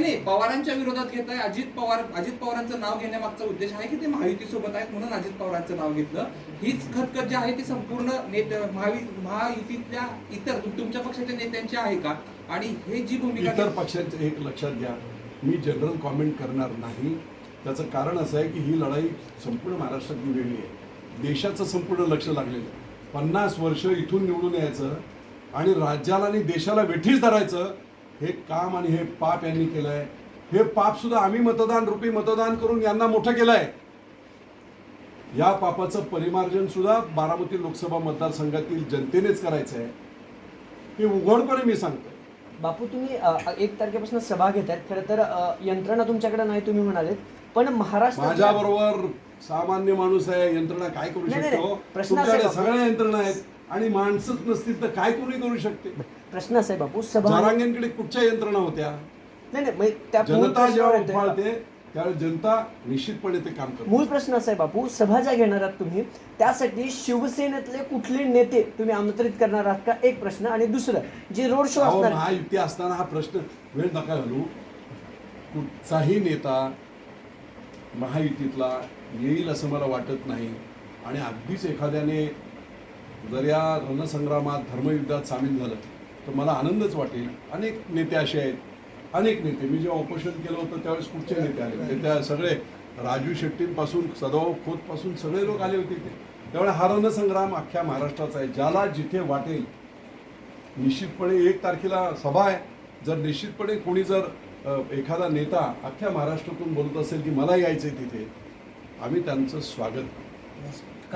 नाही नाही पवारांच्या विरोधात घेत आहे अजित पवार अजित पवारांचं नाव घेण्यामागचा उद्देश आहे की ते महायुतीसोबत आहेत म्हणून अजित पवारांचं नाव घेतलं. हीच खतखत जी आहे ती संपूर्ण नेते महायुतीतल्या इतर तुमच्या पक्षाच्या नेत्यांची आहे का? आणि हे जी भूमिका इतर पक्षांचं एक लक्षात घ्या. मी जनरल कॉमेंट करणार नाही. त्याचं कारण असं आहे की ही लढाई संपूर्ण महाराष्ट्रात वेगळी आहे. देशाचं संपूर्ण लक्ष लागलेलं आहे. पन्नास वर्ष इथून निवडून यायचं आणि राज्याला आणि देशाला वेठीच धरायचं हे काम आणि हे पाप यांनी केलंय. हे पाप सुद्धा आम्ही मतदान रूपी मतदान करून यांना मोठं केलंय. या पापाचं परिमार्जन सुद्धा बारामती लोकसभा मतदारसंघातील जनतेनेच करायचं आहे हे उघडपणे मी सांगतो बापू तुम्ही एक तारखेपासून सभा घेत आहेत खरं तर यंत्रणा तुमच्याकडे नाही तुम्ही म्हणालेत. पण महाराष्ट्र माझ्या बरोबर सामान्य माणूस आहे यंत्रणा काय करू शकतो. सगळ्या यंत्रणा आहेत. आणि माणसंच नसतील तर काय कोणी करू शकते? प्रश्न असा आहे बापू सभा जरांगेंकडे कुठच्या यंत्रणा होत्या? नाही नाही म्हणजे त्या मूळ जनता जेव्हा प्रश्नावर येतोय. उफाळते त्यावेळी जनता निश्चितपणे ते काम करते. मूळ प्रश्न असा आहे बापू सभा ज्या घेणार आहात तुम्ही त्यासाठी शिवसेनेतले कुठले नेते तुम्ही आमंत्रित करणार आहात का? एक प्रश्न. आणि दुसरं जे रोड शो अहो, असणार आहे, महायुती असताना हा प्रश्न वेळ नका घालू. कुठचाही नेता महायुतीतला येईल असं मला वाटत नाही. आणि अगदीच एखाद्याने जर या रणसंग्रामात धर्मयुद्धात सामील झालं तर मला आनंदच वाटेल. अनेक नेते असे आहेत. अनेक नेते. मी जेव्हा ऑपरेशन केलं होतं त्यावेळेस कुठचे नेते आले होते? त्या सगळे राजू शेट्टींपासून सदाभाऊ खोतपासून सगळे लोक आले होते ते त्यामुळे हा रणसंग्राम अख्ख्या महाराष्ट्राचा आहे. ज्याला जिथे वाटेल निश्चितपणे एक तारखेला सभा आहे. जर निश्चितपणे कोणी जर एखादा नेता अख्ख्या महाराष्ट्रातून बोलत असेल की मला यायचंय तिथे आम्ही त्यांचं स्वागत